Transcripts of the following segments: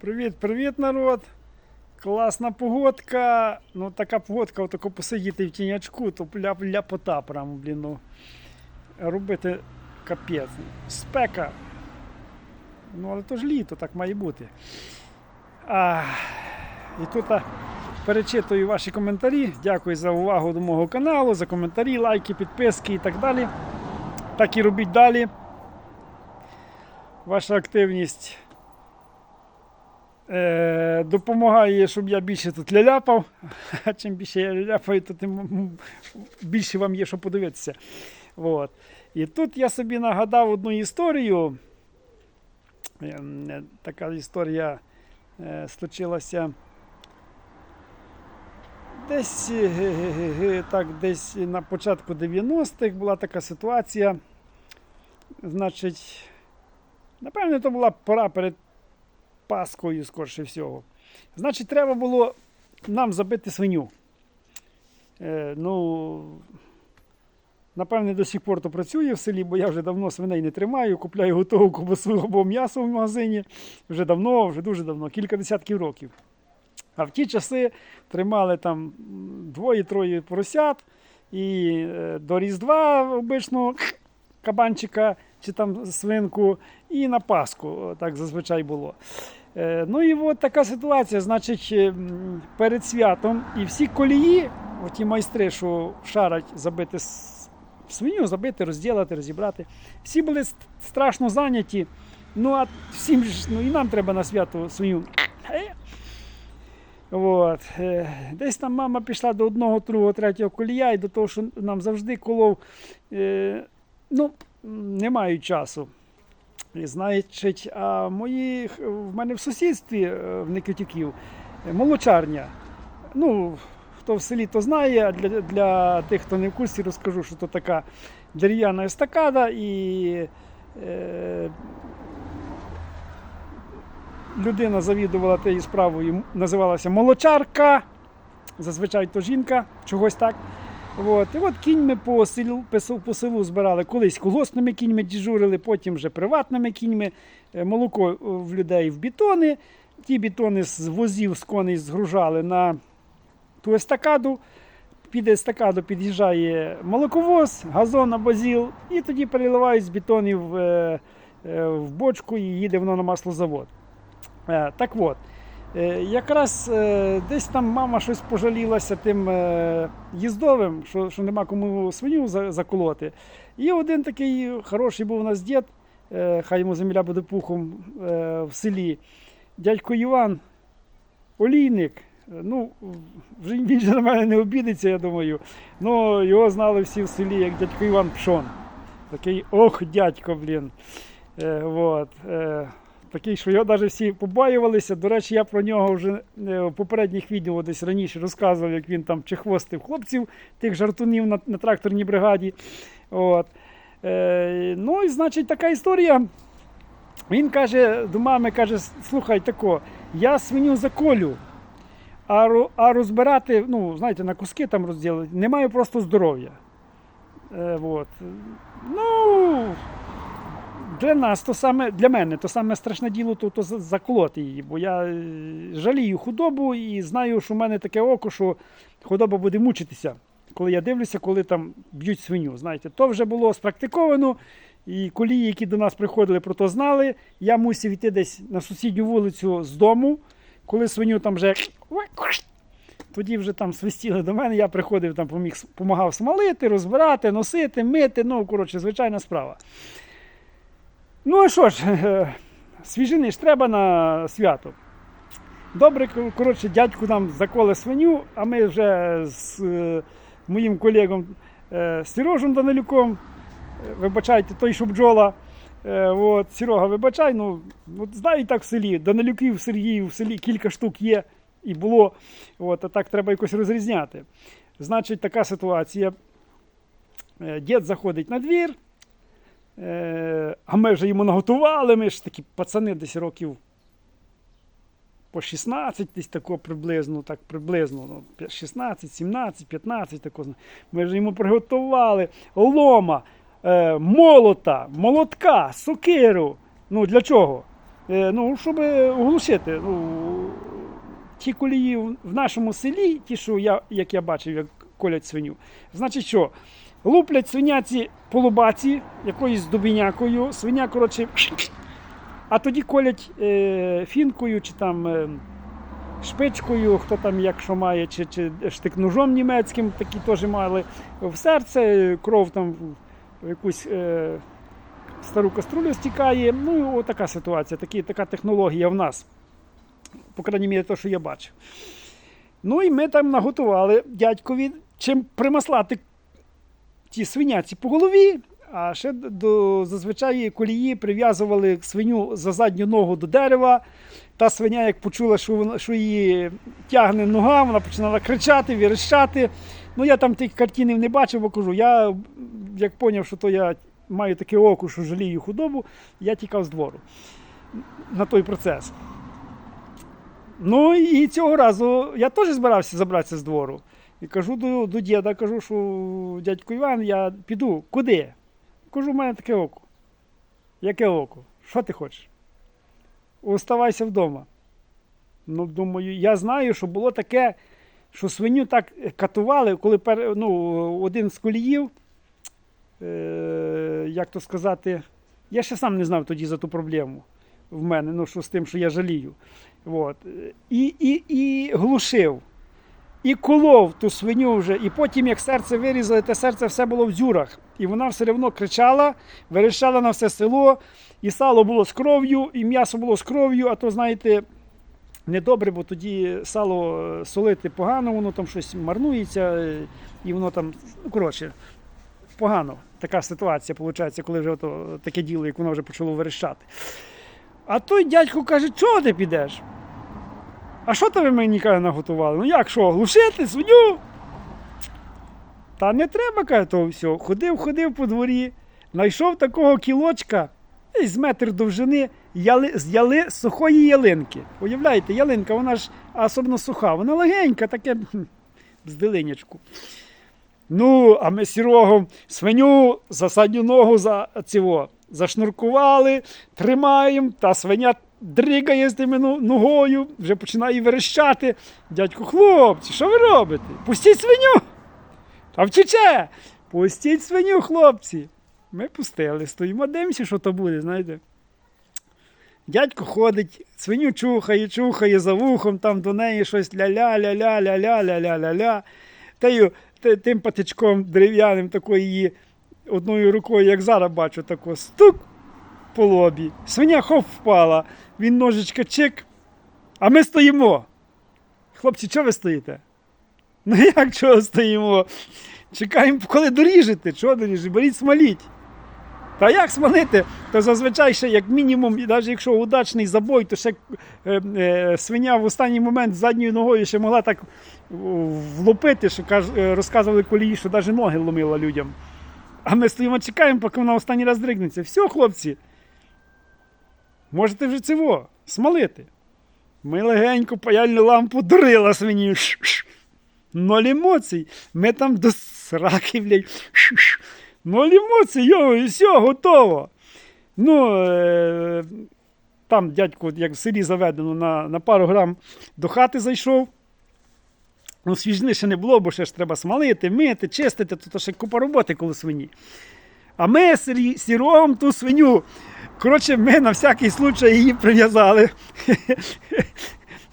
Привіт, привіт, народ! Класна погодка. Ну, така погодка, отако посидіти в тінячку, то ля, ляпота прямо, блін. Ну, робити капець. Спека. Ну, але то ж літо, так має бути. А, і тут перечитую ваші коментарі. Дякую за увагу до мого каналу, за коментарі, лайки, підписки і так далі. Так і робіть далі. Ваша активність допомагає, щоб я більше тут ляляпав. А чим більше я ляляпаю, то тим більше вам є що подивитися. От. І тут я собі нагадав одну історію. Ем, е, Така історія е, случилася десь, е, так, десь на початку 90-х була така ситуація. Значить, напевне, то була пора перед Паскою, скорше всього. Значить, треба було нам забити свиню. Е, ну, напевне, до сих пор то працює в селі, бо я вже давно свиней не тримаю, купляю готову ковбасу або м'ясо в магазині. Вже давно, вже дуже давно, кілька десятків років. А в ті часи тримали там двоє-троє поросят, і е, до Різдва обично кабанчика чи там свинку, і на Пасху, так зазвичай було. Е, Ну і от така ситуація. Значить, е, перед святом і всі колії, оті майстри, що шарать забити свиню, забити, розділити, розібрати, всі були страшно зайняті. Ну, а всім ж, ну і нам треба на свято свиню. Е, От. е, Десь там мама пішла до одного, другого, третього колія і до того, що нам завжди колов. Е, ну, не маю часу. Значить, а мої, в мене в сусідстві е, в Никитюків е, молочарня. Ну, хто в селі, то знає, а для, для тих, хто не в курсі, розкажу, що то така дерев'яна естакада і е, людина завідувала тією справою, називалася молочарка. Зазвичай то жінка, чогось так. От. І от кіньми по селу, по селу- збирали. Колись колосними кіньми діжурили, потім вже приватними кіньми. Е, Молоко е, в людей в бітони. Ті бітони з возів з коней згружали на ту естакаду. Під естакаду під'їжджає молоковоз, газон або зіл, і тоді переливають з бетонів е, в бочку і їде воно на маслозавод. Так от, якраз е, десь там мама щось пожалілася тим е, їздовим, що, що нема кому свиню заколоти. І один такий хороший був у нас дід, е, хай йому земля буде пухом е, в селі, дядько Іван, олійник. Е, Ну, він же на мене не обідеться, я думаю. Ну, його знали всі в селі, як дядько Іван Пшон. Такий ох, дядько, блін. Е, вот, е, такий, що його навіть всі побоювалися. До речі, я про нього вже е, в попередніх відео десь раніше розказував, як він там чехвостив хлопців, тих жартунів на, на тракторній бригаді. От. Е, ну і значить така історія. Він каже до мами, каже: слухай тако, я свиню заколю. А, а розбирати, ну, знаєте, на куски там розділити, не маю просто здоров'я. Е, вот. Ну, для нас то саме, для мене то саме страшне діло то, то за- заколоти її, бо я е, жалію худобу і знаю, що в мене таке око, що худоба буде мучитися, коли я дивлюся, коли там б'ють свиню. Знаєте, то вже було спрактиковано, і колії, які до нас приходили, про то знали. Я мусив йти десь на сусідню вулицю з дому, коли свиню там вже. Тоді вже там свистіли до мене, я приходив, там поміг, смалити, розбирати, носити, мити. Ну, коротше, звичайна справа. Ну що ж, свіжини ж треба на свято. Добре, коротше, дядьку нам заколи свиню, а ми вже з е, моїм колегом е, Сережем Данилюком, е, вибачайте, той, що бджола. Е, от, Серега, вибачай, ну, от знають так в селі, Данилюків Сергіїв в селі кілька штук є і було. От, а так треба якось розрізняти. Значить, така ситуація. Е, Дід заходить на двір, а ми вже йому наготували, ми ж такі пацани десь років по 16, десь тако приблизно, так приблизно, ну, 16, 17, 15, тако. Ми вже йому приготували лома, е, молота, молотка, сокиру. Ну для чого? е, ну, щоб оглушити. Ну, ті колії в нашому селі, ті, що я, як я бачив, як колять свиню, значить що? Луплять свиняці по лобаці, якоюсь дубінякою, свиня, коротше, а тоді колять е, фінкою чи там е, шпичкою, хто там як що має, чи, чи штик-ножом німецьким, такі теж мали в серце, кров там в якусь е, стару каструлю стікає. Ну, отака ситуація, такі, така технологія в нас. По крайній мірі, те, що я бачив. Ну і ми там наготували дядькові чим примаслати ті свиняці по голові. А ще до зазвичай колії прив'язували свиню за задню ногу до дерева. Та свиня, як почула, що, вона, що її тягне нога, вона починала кричати, вірещати. Ну, я там тих картинів не бачив, бо кажу, я як поняв, що то я маю таке око, що жалію худобу, я тікав з двору на той процес. Ну і цього разу я теж збирався забратися з двору. І кажу до, до діда, кажу, що дядько Іван, я піду. Куди? Кажу, у мене таке око. Яке око? Що ти хочеш? Оставайся вдома. Ну, думаю, я знаю, що було таке, що свиню так катували, коли ну, один з коліїв, е, як то сказати, я ще сам не знав тоді за ту проблему в мене, ну, що з тим, що я жалію. От. І, і, і глушив. І колов ту свиню вже, і потім, як серце вирізали, те серце все було в дзюрах. І вона все одно кричала, верещала на все село, і сало було з кров'ю, і м'ясо було з кров'ю, а то, знаєте, недобре, бо тоді сало е, солити погано, воно там щось марнується, е, і воно там, ну, коротше, погано. Така ситуація, виходить, коли вже ото, таке діло, як воно вже почало верещати. А той дядько каже, чого ти підеш? А що то ви мені каже, наготували? Ну як що, глушити свиню? Та не треба, каже, того всього. Ходив, ходив по дворі, знайшов такого кілочка, з метр довжини яли, з яли, сухої ялинки. Уявляєте, ялинка, вона ж особливо суха, вона легенька, таке з дилинячку. Ну, а ми з Сірогом свиню за задню ногу за цього, зашнуркували, тримаємо, та свиня дригає з тими ну- ногою, вже починає верещати. Дядько, хлопці, що ви робите? Пустіть свиню! Та втіче! Пустіть свиню, хлопці! Ми пустили, стоїмо, дивимося, що то буде, знаєте. Дядько ходить, свиню чухає, чухає за вухом, там до неї щось ля-ля-ля-ля-ля-ля-ля-ля-ля-ля. Та тим патичком дерев'яним такою її одною рукою, як зараз бачу, тако стук по лобі. Свиня хоп впала, він ножичка чик, а ми стоїмо. Хлопці, чого ви стоїте? Ну як чого стоїмо? Чекаємо, коли доріжете. Чого доріжете? Беріть смаліть. Та як смалити? То зазвичай ще як мінімум, і навіть якщо удачний забой, то ще е, е, свиня в останній момент задньою ногою ще могла так влупити, що каж, е, розказували колії, що навіть ноги ломила людям. А ми стоїмо, чекаємо, поки вона останній раз дригнеться. Все, хлопці. Можете вже цього смалити. Ми легенько паяльну лампу дурила свині. Ноль емоцій. Ми там до сраки, блядь. Ноль емоцій, йо, і все, готово. Ну, е- там дядько, як в селі заведено, на, на пару грам до хати зайшов. Ну, свіжни ще не було, бо ще ж треба смалити, мити, чистити, то ще купа роботи коло свині. А ми сіром ту свиню. Коротше, ми на всякий случай її прив'язали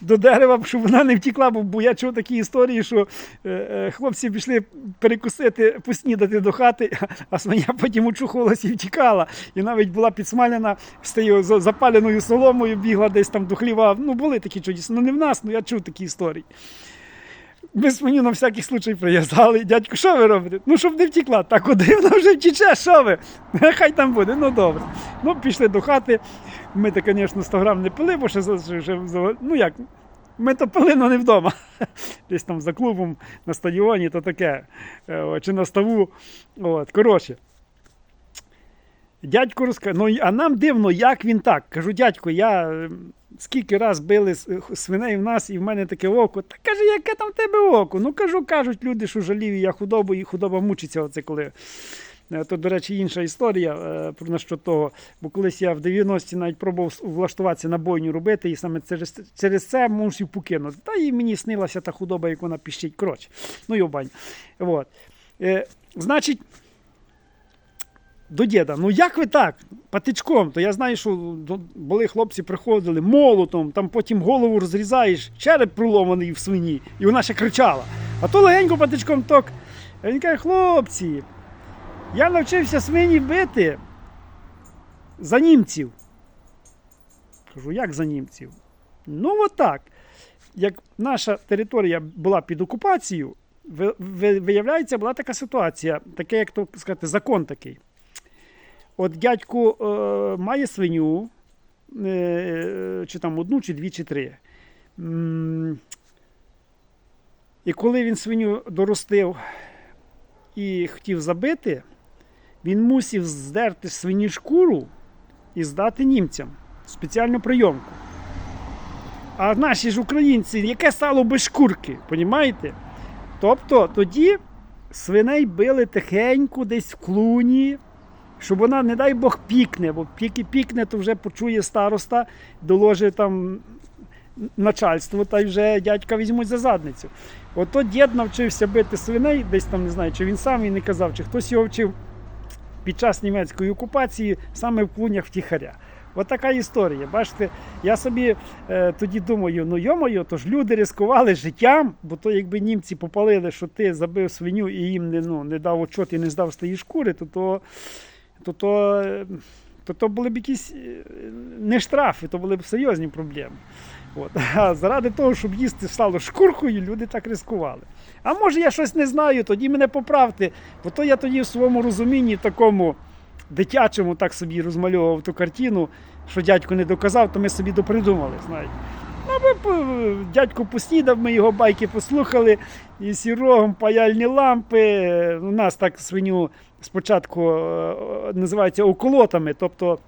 до дерева, щоб вона не втікла, бо, я чув такі історії, що е, е, хлопці пішли перекусити, поснідати до хати, а свиня потім учухувалася і втікала. І навіть була підсмалена з тією запаленою соломою, бігла десь там до хліва. Ну, були такі чудеса. Ну не в нас, ну я чув такі історії. Ми мені на всякий случай прив'язали. Дядько, що ви робите? Ну, щоб не втікла. Та куди вона вже втіче, що ви? Хай там буде, ну добре. Ну, пішли до хати. Ми то, звісно, 100 грам не пили, бо ще, ще ну як, ми то пили, але не вдома. Десь там за клубом на стадіоні, то таке, е, чи на ставу. От, коротше. Дядько розказав, ну а нам дивно, як він так. Кажу, дядько, я е, скільки раз били свиней в нас, і в мене таке око. Та каже, яке там в тебе око? Ну кажу, кажуть люди, що жалію я худобу, і худоба мучиться, оце коли Е, То, до речі, інша історія е, про насчет того. Бо колись я в 90-ті навіть пробував влаштуватися на бойню робити, і саме через, через це мусив покинути. Та і мені снилася та худоба, як вона піщить. Коротше, ну його бань. От. Е, значить, до діда, ну як ви так? Патичком, то я знаю, що були хлопці, приходили молотом, там потім голову розрізаєш, череп проломаний в свині, і вона ще кричала. А то легенько патичком ток. Він каже, хлопці, я навчився свині бити за німців. Кажу, як за німців? Ну, отак. Як наша територія була під окупацією, ви- ви- виявляється, була така ситуація, таке, як то сказати, закон такий. От дядько е, має свиню, е, чи там одну, чи дві, чи три. І коли він свиню доростив і хотів забити, він мусив здерти свині шкуру і здати німцям спеціальну прийомку. А наші ж українці, яке стало без шкурки, понімаєте? Тобто тоді свиней били тихенько, десь в клуні, щоб вона, не дай Бог, пікне, бо піки пікне, то вже почує староста, доложить там начальство, та й вже дядька візьмуть за задницю. Ото дід навчився бити свиней, десь там не знаю, чи він сам він не казав, чи хтось його вчив під час німецької окупації саме в клунях втіхаря. От така історія. Бачите, я собі е, тоді думаю, ну йомою, то ж люди ризикували життям, бо то якби німці попалили, що ти забив свиню і їм не, ну, не дав отчот і не здав з тієї шкури, то то, то, то, е, то, то були б якісь е, не штрафи, то були б серйозні проблеми. От. А заради того, щоб їсти стало шкуркою, люди так ризикували. А може я щось не знаю, тоді мене поправте, бо то я тоді в своєму розумінні такому дитячому так собі розмальовував ту картину, що дядько не доказав, то ми собі допридумали, знаєте. Ну, ми, дядько поснідав, ми його байки послухали, і сірогом паяльні лампи. У нас так свиню спочатку е, називається околотами, тобто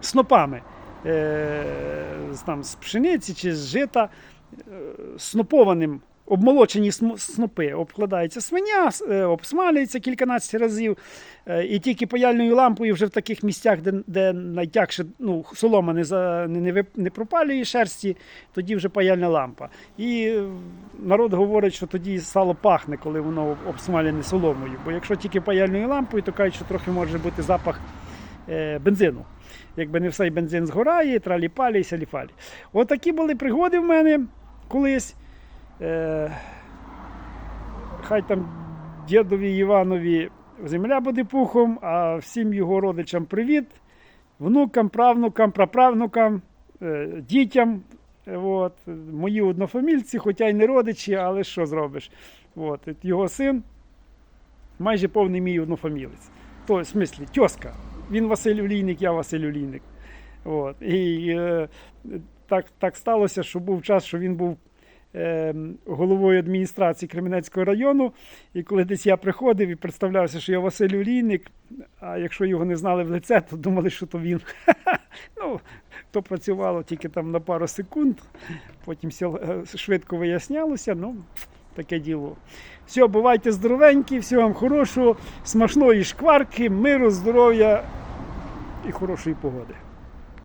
снопами. Е, там, з пшениці чи з жита е, снопованим. Обмолочені снопи обкладається свиня, е, обсмалюється кільканадцять разів, е, і тільки паяльною лампою вже в таких місцях, де, де найтягше ну, солома не, за, не, не, не пропалює шерсті, тоді вже паяльна лампа. І е, народ говорить, що тоді сало пахне, коли воно обсмалене соломою. Бо якщо тільки паяльною лампою, то кажуть, що трохи може бути запах е, бензину. Якби не все бензин згорає, тралі-палі, і сялі-фалі. Отакі були пригоди в мене колись. Е, хай там дідові Іванові земля буде пухом, а всім його родичам привіт, внукам, правнукам, праправнукам, е, дітям. От, мої однофамільці, хоча й не родичі, але що зробиш? От, його син майже повний мій однофамілець. То, в смислі, тьоска. Він Василь Олійник, я Василь Олійник. От. І е, так, так сталося, що був час, що він був головою адміністрації Кременецького району. І коли десь я приходив і представлявся, що я Василь Олійник, а якщо його не знали в лице, то думали, що то він. ну, то працювало тільки там на пару секунд, потім е, швидко вияснялося. Ну, таке діло. Все, бувайте здоровенькі, всього вам хорошого, смачної шкварки, миру, здоров'я і хорошої погоди.